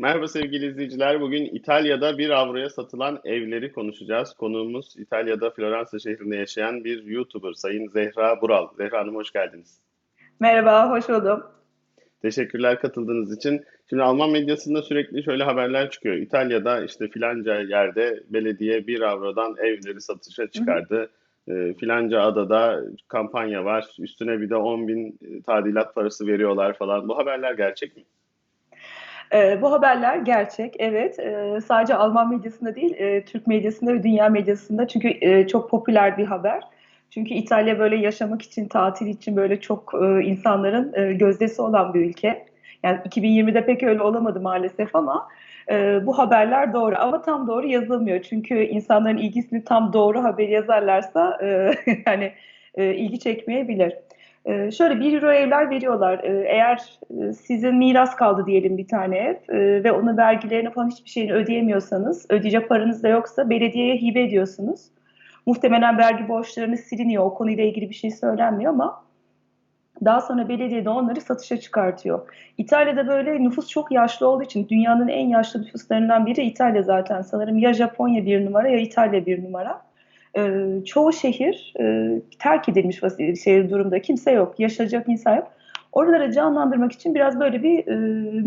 Merhaba sevgili izleyiciler. Bugün İtalya'da bir avroya satılan evleri konuşacağız. Konuğumuz İtalya'da Floransa şehrinde yaşayan bir YouTuber Sayın Zehra Bural. Zehra Hanım hoş geldiniz. Merhaba, hoş buldum. Teşekkürler katıldığınız için. Şimdi Alman medyasında sürekli şöyle haberler çıkıyor. İtalya'da işte filanca yerde belediye bir avrodan evleri satışa çıkardı. E, filanca adada kampanya var. Üstüne bir de 10 bin tadilat parası veriyorlar falan. Bu haberler gerçek mi? E, bu haberler gerçek, evet. E, sadece Alman medyasında değil, e, Türk medyasında ve dünya medyasında çünkü e, çok popüler bir haber. Çünkü İtalya böyle yaşamak için, tatil için böyle çok e, insanların e, gözdesi olan bir ülke. Yani 2020'de pek öyle olamadı maalesef ama e, bu haberler doğru. Ama tam doğru yazılmıyor. Çünkü insanların ilgisini tam doğru haber yazarlarsa e, yani e, ilgi çekmeyebilir. Ee, şöyle 1 euro evler veriyorlar. Ee, eğer e, sizin miras kaldı diyelim bir tane ev e, ve onun vergilerini falan hiçbir şeyini ödeyemiyorsanız, ödeyecek paranız da yoksa belediyeye hibe ediyorsunuz. Muhtemelen vergi borçlarınız siliniyor. O konuyla ilgili bir şey söylenmiyor ama daha sonra belediye de onları satışa çıkartıyor. İtalya'da böyle nüfus çok yaşlı olduğu için dünyanın en yaşlı nüfuslarından biri İtalya zaten. Sanırım ya Japonya bir numara ya İtalya bir numara. E, çoğu şehir e, terk edilmiş şehir durumda. Kimse yok, yaşayacak insan yok. Oraları canlandırmak için biraz böyle bir e,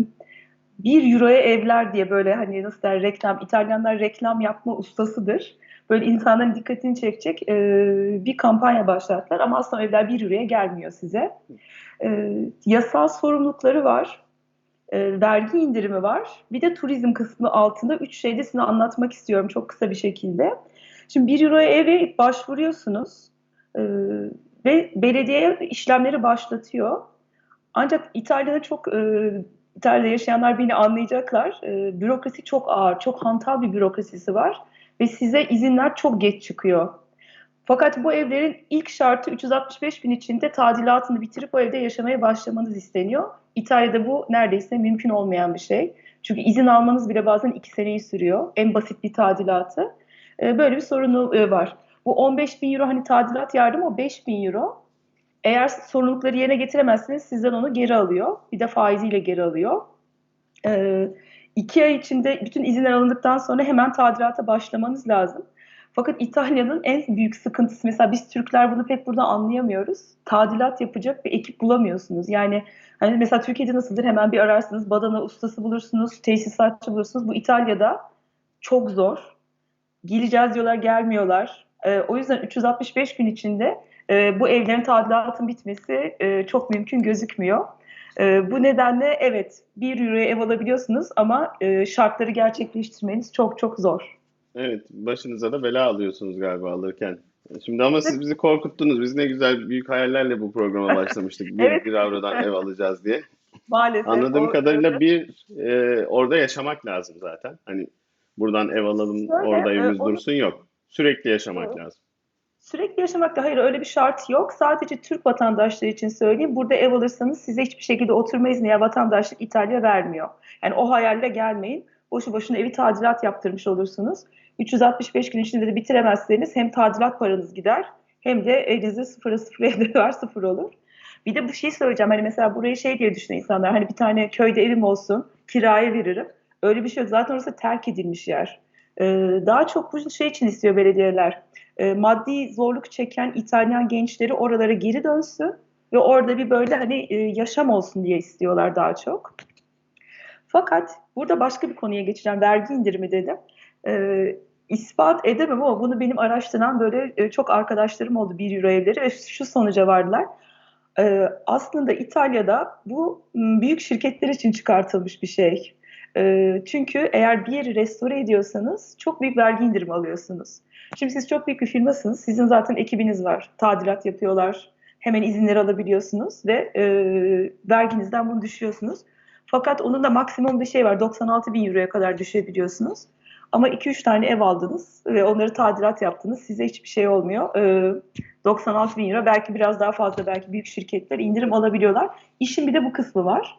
bir euroya evler diye böyle hani nasıl der reklam, İtalyanlar reklam yapma ustasıdır. Böyle insanların dikkatini çekecek e, bir kampanya başlattılar ama aslında evler bir euroya gelmiyor size. E, yasal sorumlulukları var. E, vergi indirimi var. Bir de turizm kısmı altında üç şeyde size anlatmak istiyorum çok kısa bir şekilde. Şimdi 1 euroya eve başvuruyorsunuz e, ve belediye işlemleri başlatıyor. Ancak İtalya'da çok e, İtalya'da yaşayanlar beni anlayacaklar. E, bürokrasi çok ağır, çok hantal bir bürokrasisi var ve size izinler çok geç çıkıyor. Fakat bu evlerin ilk şartı 365 bin içinde tadilatını bitirip o evde yaşamaya başlamanız isteniyor. İtalya'da bu neredeyse mümkün olmayan bir şey. Çünkü izin almanız bile bazen iki seneyi sürüyor. En basit bir tadilatı. E, böyle bir sorunu e, var. Bu 15 bin euro hani tadilat yardımı o 5 bin euro. Eğer sorumlulukları yerine getiremezseniz sizden onu geri alıyor. Bir de faiziyle geri alıyor. E, iki ay içinde bütün izinler alındıktan sonra hemen tadilata başlamanız lazım. Fakat İtalya'nın en büyük sıkıntısı mesela biz Türkler bunu pek burada anlayamıyoruz. Tadilat yapacak bir ekip bulamıyorsunuz. Yani hani mesela Türkiye'de nasıldır hemen bir ararsınız badana ustası bulursunuz, tesisatçı bulursunuz. Bu İtalya'da çok zor geleceğiz diyorlar gelmiyorlar. E, o yüzden 365 gün içinde e, bu evlerin tadilatın bitmesi e, çok mümkün gözükmüyor. E, bu nedenle evet bir euroya ev alabiliyorsunuz ama e, şartları gerçekleştirmeniz çok çok zor. Evet başınıza da bela alıyorsunuz galiba alırken. Şimdi ama siz bizi korkuttunuz. Biz ne güzel büyük hayallerle bu programa başlamıştık. Bir, evet. bir avrodan ev alacağız diye. Maalesef. Anladığım o, kadarıyla bir e, orada yaşamak lazım zaten. Hani Buradan ev alalım, Şöyle, orada evimiz e, dursun yok. Sürekli yaşamak evet. lazım. Sürekli yaşamak da hayır öyle bir şart yok. Sadece Türk vatandaşları için söyleyeyim. Burada ev alırsanız size hiçbir şekilde oturma izni ya vatandaşlık İtalya vermiyor. Yani o hayalle gelmeyin. Boşu boşuna evi tadilat yaptırmış olursunuz. 365 gün içinde de bitiremezseniz hem tadilat paranız gider hem de elinizde sıfıra sıfır evde var sıfır olur. Bir de bu şey söyleyeceğim hani mesela burayı şey diye düşünüyor insanlar hani bir tane köyde evim olsun kiraya veririm. Öyle bir şey yok. Zaten orası terk edilmiş yer. Ee, daha çok bu şey için istiyor belediyeler. Ee, maddi zorluk çeken İtalyan gençleri oralara geri dönsün ve orada bir böyle hani e, yaşam olsun diye istiyorlar daha çok. Fakat burada başka bir konuya geçeceğim. Vergi indirimi dedim. Ee, ispat edemem ama bunu benim araştıran böyle e, çok arkadaşlarım oldu bir euro evleri ve şu sonuca vardılar. Ee, aslında İtalya'da bu büyük şirketler için çıkartılmış bir şey. Çünkü eğer bir yeri restore ediyorsanız çok büyük vergi indirimi alıyorsunuz. Şimdi siz çok büyük bir firmasınız. Sizin zaten ekibiniz var. Tadilat yapıyorlar. Hemen izinleri alabiliyorsunuz ve e, verginizden bunu düşüyorsunuz. Fakat onun da maksimum bir şey var. 96 bin euroya kadar düşebiliyorsunuz. Ama 2-3 tane ev aldınız ve onları tadilat yaptınız. Size hiçbir şey olmuyor. E, 96 bin euro belki biraz daha fazla belki büyük şirketler indirim alabiliyorlar. İşin bir de bu kısmı var.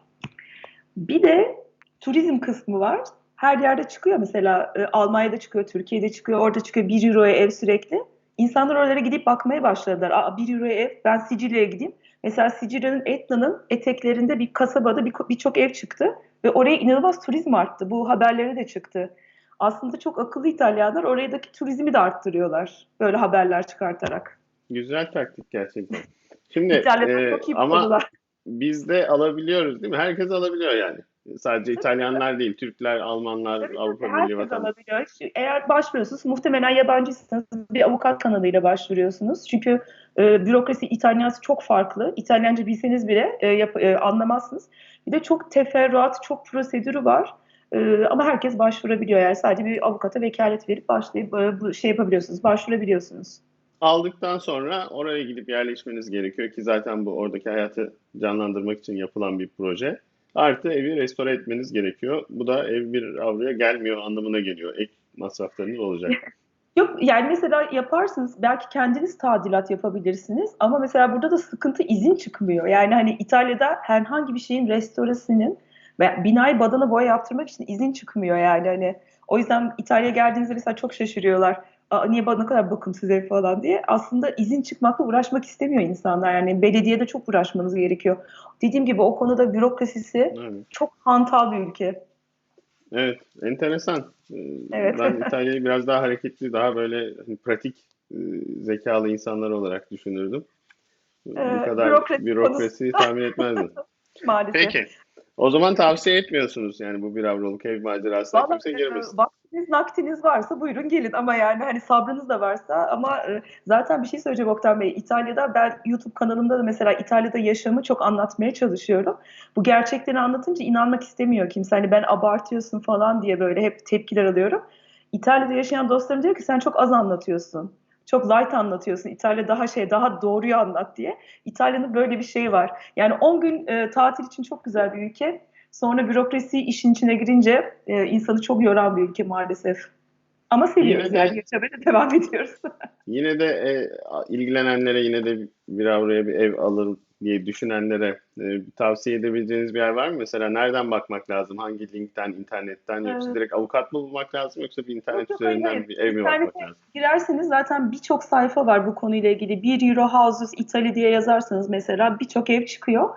Bir de turizm kısmı var. Her yerde çıkıyor mesela e, Almanya'da çıkıyor, Türkiye'de çıkıyor, orada çıkıyor 1 euroya ev sürekli. İnsanlar oralara gidip bakmaya başladılar. Aa 1 euroya ev, ben Sicilya'ya gideyim. Mesela Sicilya'nın Etna'nın eteklerinde bir kasabada bir- birçok ev çıktı ve oraya inanılmaz turizm arttı. Bu haberlere de çıktı. Aslında çok akıllı İtalyanlar oradaki turizmi de arttırıyorlar böyle haberler çıkartarak. Güzel taktik gerçekten. Şimdi e, ama buldular. biz de alabiliyoruz değil mi? Herkes alabiliyor yani. Sadece İtalyanlar değil, Türkler, Almanlar, Tabii, Avrupa Birliği vatandaşı. Eğer başvuruyorsunuz muhtemelen yabancıysanız bir avukat kanalıyla başvuruyorsunuz. Çünkü e, bürokrasi İtalyansı çok farklı. İtalyanca bilseniz bile e, yap- e, anlamazsınız. Bir de çok teferruat, çok prosedürü var. E, ama herkes başvurabiliyor. Yani sadece bir avukata vekalet verip başlayıp e, bu şey yapabiliyorsunuz, başvurabiliyorsunuz. Aldıktan sonra oraya gidip yerleşmeniz gerekiyor ki zaten bu oradaki hayatı canlandırmak için yapılan bir proje. Artı evi restore etmeniz gerekiyor. Bu da ev bir avroya gelmiyor anlamına geliyor. Ek masraflarınız olacak. Yok yani mesela yaparsınız belki kendiniz tadilat yapabilirsiniz ama mesela burada da sıkıntı izin çıkmıyor. Yani hani İtalya'da herhangi bir şeyin restoresinin binayı badana boya yaptırmak için izin çıkmıyor yani hani o yüzden İtalya'ya geldiğinizde mesela çok şaşırıyorlar. Aa, niye bana ne kadar bakımsız ev falan diye. Aslında izin çıkmakla uğraşmak istemiyor insanlar. Yani belediyede çok uğraşmanız gerekiyor. Dediğim gibi o konuda bürokrasisi Evet. çok hantal bir ülke. Evet, enteresan. Ee, Evet. Ben İtalya'yı biraz daha hareketli, daha böyle hani pratik e, zekalı insanlar olarak düşünürdüm. Bu Ee, kadar bürokrasi bürokrasiyi tahmin etmezdim. Maalesef. Peki. O zaman tavsiye etmiyorsunuz yani bu bir avroluk ev macerasına Vallahi kimse girmesin. e, vaktiniz naktiniz varsa buyurun gelin ama yani hani sabrınız da varsa ama e, zaten bir şey söyleyeceğim Oktan Bey. İtalya'da ben YouTube kanalımda da mesela İtalya'da yaşamı çok anlatmaya çalışıyorum. Bu gerçekleri anlatınca inanmak istemiyor kimse. Hani ben abartıyorsun falan diye böyle hep tepkiler alıyorum. İtalya'da yaşayan dostlarım diyor ki sen çok az anlatıyorsun. Çok light anlatıyorsun. İtalya daha şey daha doğruyu anlat diye. İtalya'nın böyle bir şeyi var. Yani 10 gün e, tatil için çok güzel bir ülke. Sonra bürokrasi işin içine girince e, insanı çok yoran bir ülke maalesef. Ama seviyoruz Yine de- yani yaşamaya da devam ediyoruz. Yine de e, ilgilenenlere yine de bir avroya bir ev alır diye düşünenlere e, tavsiye edebileceğiniz bir yer var mı? Mesela nereden bakmak lazım? Hangi linkten, internetten yoksa Evet. direkt avukat mı bulmak lazım yoksa bir internet Yok, üzerinden hayır. bir ev mi İnternete bakmak lazım? Girerseniz zaten birçok sayfa var bu konuyla ilgili. 1 Euro Houses Italy diye yazarsanız mesela birçok ev çıkıyor.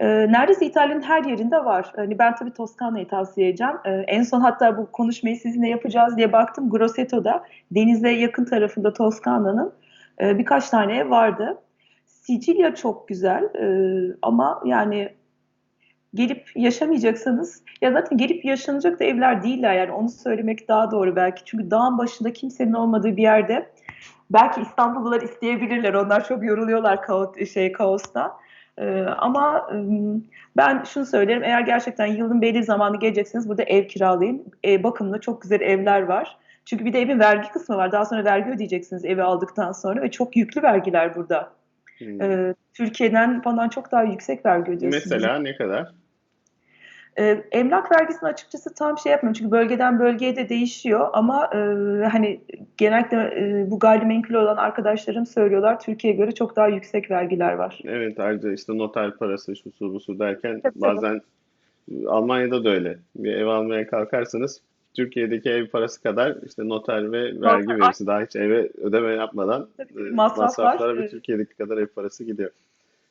Ee, neredeyse İtalya'nın her yerinde var. Hani ben tabii Toskana'yı tavsiye edeceğim. Ee, en son hatta bu konuşmayı sizinle yapacağız diye baktım. Grosseto'da denize yakın tarafında Toskana'nın e, birkaç tane ev vardı. Sicilya çok güzel Ee, ama yani gelip yaşamayacaksanız ya zaten gelip yaşanacak da evler değiller yani onu söylemek daha doğru belki. Çünkü dağın başında kimsenin olmadığı bir yerde belki İstanbullular isteyebilirler. Onlar çok yoruluyorlar kaos, şey kaosta. Ee, ama ben şunu söylerim eğer gerçekten yılın belli zamanı gelecekseniz burada ev kiralayın. E, bakımlı çok güzel evler var. Çünkü bir de evin vergi kısmı var. Daha sonra vergi ödeyeceksiniz evi aldıktan sonra ve çok yüklü vergiler burada. Hmm. Ee, Türkiye'den falan çok daha yüksek vergi ödüyorsunuz. Mesela ne kadar? Ee, emlak vergisini açıkçası tam şey yapmıyorum çünkü bölgeden bölgeye de değişiyor ama e, hani genellikle e, bu gayrimenkul olan arkadaşlarım söylüyorlar Türkiye'ye göre çok daha yüksek vergiler var. Evet ayrıca işte noter parası şu su bu su derken Tabii, tabii. bazen e, Almanya'da da öyle. Bir ev almaya kalkarsanız Türkiye'deki ev parası kadar işte noter ve vergi Noter- verisi daha hiç eve ödeme yapmadan Tabii, e, masraflar, masraflara bir e, Türkiye'deki kadar ev parası gidiyor.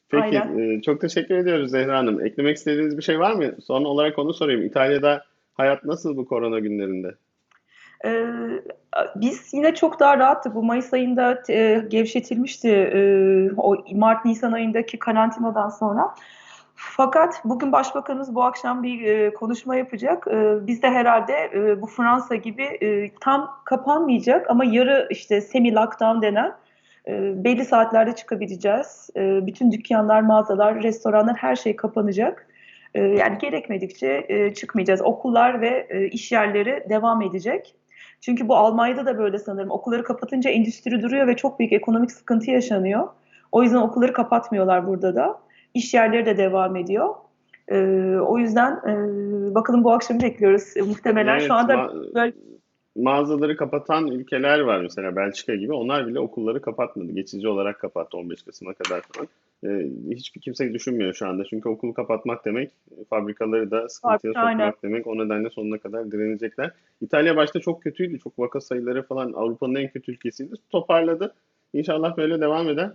Peki Aynen. e, çok teşekkür ediyoruz Zehra Hanım. Eklemek istediğiniz bir şey var mı? Son olarak onu sorayım. İtalya'da hayat nasıl bu korona günlerinde? Ee, biz yine çok daha rahattık. Bu Mayıs ayında e, gevşetilmişti e, o Mart-Nisan ayındaki karantinadan sonra. Fakat bugün Başbakanımız bu akşam bir e, konuşma yapacak. E, biz de herhalde e, bu Fransa gibi e, tam kapanmayacak ama yarı işte semi lockdown denen e, belli saatlerde çıkabileceğiz. E, bütün dükkanlar, mağazalar, restoranlar her şey kapanacak. E, yani gerekmedikçe e, çıkmayacağız. Okullar ve e, iş yerleri devam edecek. Çünkü bu Almanya'da da böyle sanırım. Okulları kapatınca endüstri duruyor ve çok büyük ekonomik sıkıntı yaşanıyor. O yüzden okulları kapatmıyorlar burada da. İş yerleri de devam ediyor. Ee, o yüzden e, bakalım bu akşam bekliyoruz. E, muhtemelen Evet, şu anda ma- böyle mağazaları kapatan ülkeler var mesela Belçika gibi. Onlar bile okulları kapatmadı. Geçici olarak kapattı 15 Kasım'a kadar falan. Ee, hiçbir kimse düşünmüyor şu anda. Çünkü okulu kapatmak demek, fabrikaları da sıkıntıya aynen. sokmak demek. O nedenle sonuna kadar direnecekler. İtalya başta çok kötüydü. Çok vaka sayıları falan Avrupa'nın en kötü ülkesiydi. Toparladı. İnşallah böyle devam eder.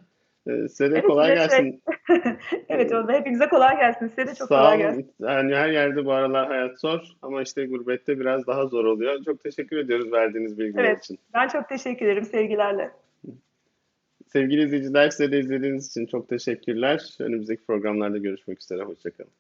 Ee, size de Evet, kolay yine şey- gelsin. Evet, o da hepinize kolay gelsin. Size de çok Sağ kolay olun. gelsin. Yani her yerde bu aralar hayat zor ama işte gurbette biraz daha zor oluyor. Çok teşekkür ediyoruz verdiğiniz bilgiler Evet. için. Ben çok teşekkür ederim sevgilerle. Sevgili izleyiciler size de izlediğiniz için çok teşekkürler. Önümüzdeki programlarda görüşmek üzere. Hoşçakalın.